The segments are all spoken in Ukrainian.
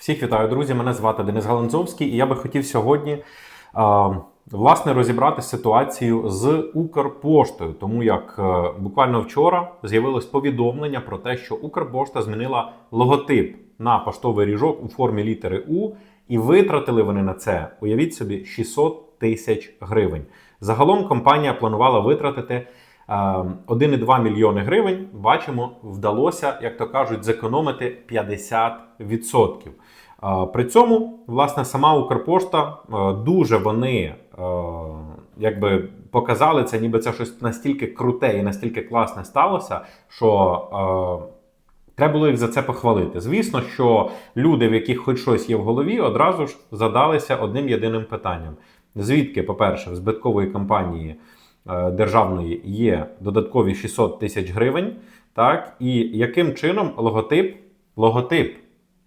Всіх вітаю, друзі! Мене звати Денис Галанзовський, і я би хотів сьогодні власне розібрати ситуацію з Укрпоштою, тому як е, буквально вчора з'явилось повідомлення про те, що Укрпошта змінила логотип на поштовий ріжок у формі літери У, і витратили вони на це, уявіть собі, 600 тисяч гривень. Загалом компанія планувала витратити 1,2 мільйони гривень. Бачимо, вдалося, як то кажуть, зекономити 50%. Е, При цьому, власне, сама Укрпошта е, дуже вони е, якби показали це, ніби це щось настільки круте і настільки класне сталося, що. е, Треба було їх за це похвалити. Звісно, що люди, в яких хоч щось є в голові, одразу ж задалися одним єдиним питанням: звідки, по-перше, в збиткової компанії е, державної є додаткові 600 тисяч гривень, так, і яким чином логотип, логотип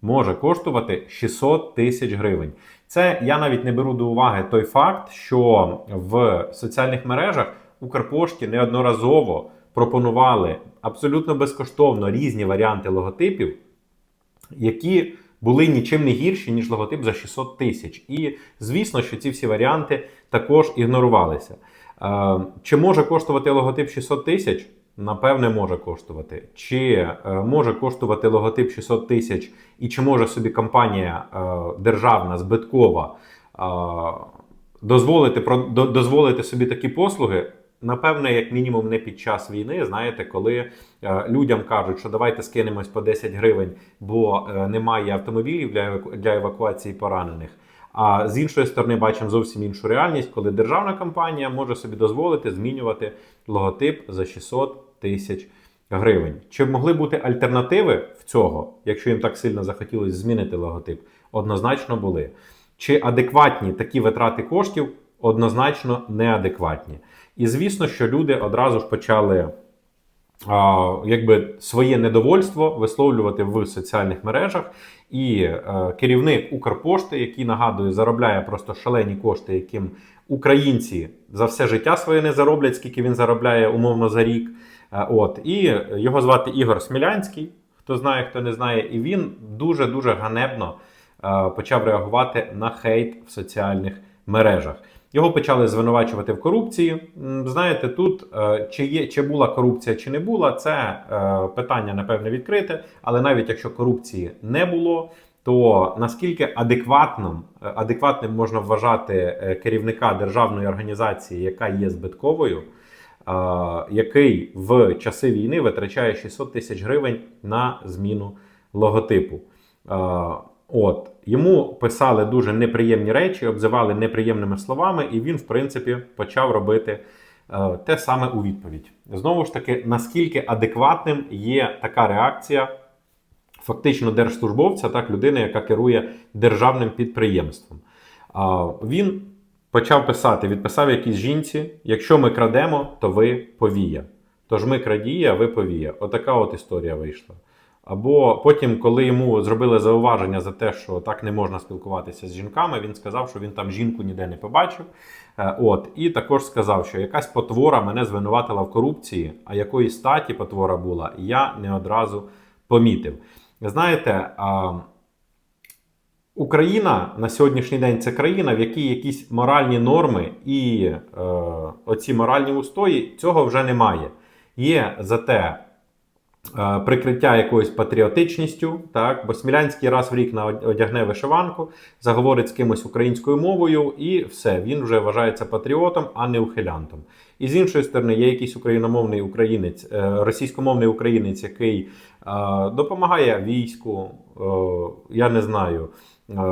може коштувати 600 тисяч гривень. Це я навіть не беру до уваги той факт, що в соціальних мережах Укрпошті неодноразово пропонували абсолютно безкоштовно різні варіанти логотипів, які були нічим не гірші, ніж логотип за 600 тисяч. І звісно, що ці всі варіанти також ігнорувалися. Е, Чи може коштувати логотип 600 тисяч? Напевне, може коштувати. Чи е, може коштувати логотип 600 тисяч, і чи може собі компанія е, державна, збиткова дозволити, дозволити собі такі послуги? Напевне, як мінімум, не під час війни. Знаєте, коли е, людям кажуть, що давайте скинемось по 10 гривень, бо е, немає автомобілів для, для евакуації поранених. А з іншої сторони, бачимо зовсім іншу реальність, коли державна компанія може собі дозволити змінювати логотип за 600 тисяч гривень. Чи могли бути альтернативи в цього, якщо їм так сильно захотілося змінити логотип? Однозначно були. Чи адекватні такі витрати коштів? Однозначно неадекватні. І звісно, що люди одразу ж почали а, якби своє недовольство висловлювати в соціальних мережах. І е, керівник Укрпошти, який нагадую, заробляє просто шалені кошти, яким українці за все життя своє не зароблять, скільки він заробляє умовно за рік. Е, от і його звати Ігор Смілянський. Хто знає, хто не знає, і він дуже дуже ганебно е, почав реагувати на хейт в соціальних мережах. Його почали звинувачувати в корупції. Знаєте, тут е, чи є чи була корупція, чи не була, це е, питання напевне відкрите. Але навіть якщо корупції не було, то наскільки адекватним, е, адекватним можна вважати керівника державної організації, яка є збитковою, який в часи війни витрачає 600 тисяч гривень на зміну логотипу. Е, От йому писали дуже неприємні речі, обзивали неприємними словами, і він, в принципі, почав робити е, те саме у відповідь. Знову ж таки, наскільки адекватним є така реакція фактично держслужбовця, так людини, яка керує державним підприємством. А, Він почав писати, відписав якійсь жінці: якщо ми крадемо, то ви повія. Тож ми крадії, а ви повія. Отака от історія вийшла. Або потім, коли йому зробили зауваження за те, що так не можна спілкуватися з жінками, він сказав, що він там жінку ніде не побачив. Е, От і також сказав, що якась потвора мене звинуватила в корупції, а якої статі потвора була, я не одразу помітив. Знаєте, Україна на сьогоднішній день це країна, в якій якісь моральні норми і е, оці моральні устої цього вже немає. Є зате е, прикриття якоюсь патріотичністю, так, бо Смілянський раз в рік одягне вишиванку, заговорить з кимось українською мовою, і все, він вже вважається патріотом, а не ухилянтом. І з іншої сторони, є якийсь україномовний українець, е, російськомовний українець, який е, допомагає війську, е, я не знаю.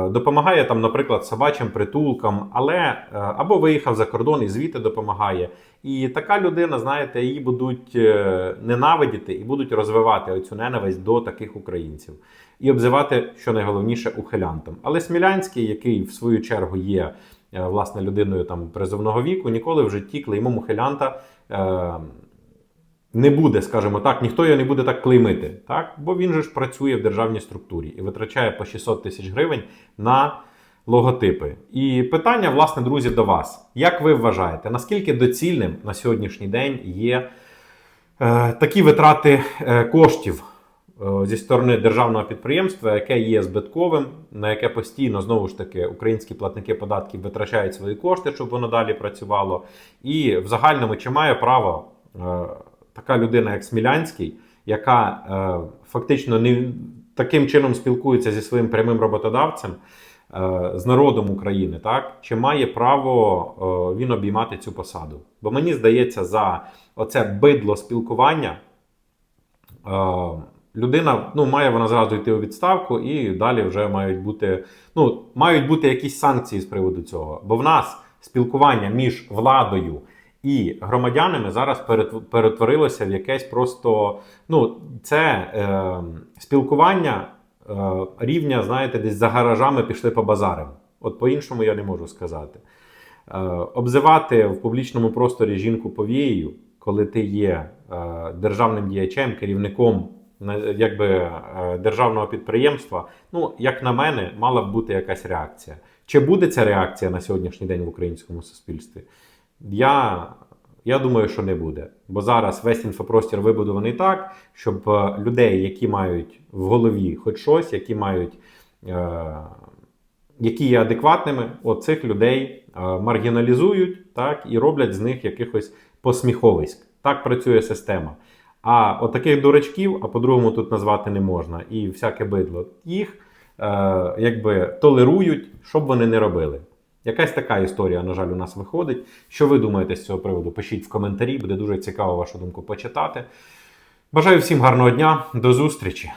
Допомагає там, наприклад, собачим притулкам, але або виїхав за кордон і звідти допомагає. І така людина, знаєте, її будуть ненавидіти і будуть розвивати оцю ненависть до таких українців і обзивати, що найголовніше, ухилянтом. Але Смілянський, який в свою чергу є власне людиною там призовного віку, ніколи в житті клеймом ухилянта е, не буде, скажімо так, ніхто його не буде так клеймити, так? бо він же ж працює в державній структурі і витрачає по 600 тисяч гривень на логотипи. І питання, власне, друзі, до вас. Як ви вважаєте, наскільки доцільним на сьогоднішній день є е, такі витрати е, коштів? Е, зі сторони державного підприємства, яке є збитковим, на яке постійно знову ж таки українські платники податків витрачають свої кошти, щоб воно далі працювало. І в загальному чи має право е, така людина, як Смілянський, яка е, фактично не таким чином спілкується зі своїм прямим роботодавцем. З народом України, так чи має право він обіймати цю посаду? Бо мені здається, за оце бидло спілкування людина ну, має вона зразу йти у відставку, і далі вже мають бути, ну, мають бути якісь санкції з приводу цього. Бо в нас спілкування між владою і громадянами зараз перетворилося в якесь просто ну, це е, спілкування е, рівня, знаєте, десь за гаражами пішли по базарам. От по-іншому я не можу сказати. Е, обзивати в публічному просторі жінку повією, коли ти є е, державним діячем, керівником якби, е, державного підприємства, ну, як на мене, мала б бути якась реакція. Чи буде ця реакція на сьогоднішній день в українському суспільстві? Я, я думаю, що не буде. Бо зараз весь інфопростір вибудований так, щоб е, людей, які мають в голові хоч щось, які мають. Е, які є адекватними, от цих людей е, маргіналізують так, і роблять з них якихось посміховиськ. Так працює система. А от дурачків, а по-другому тут назвати не можна, і всяке бидло, їх е, якби толерують, щоб вони не робили. Якась така історія, на жаль, у нас виходить. Що ви думаєте з цього приводу? Пишіть в коментарі, буде дуже цікаво вашу думку почитати. Бажаю всім гарного дня, до зустрічі!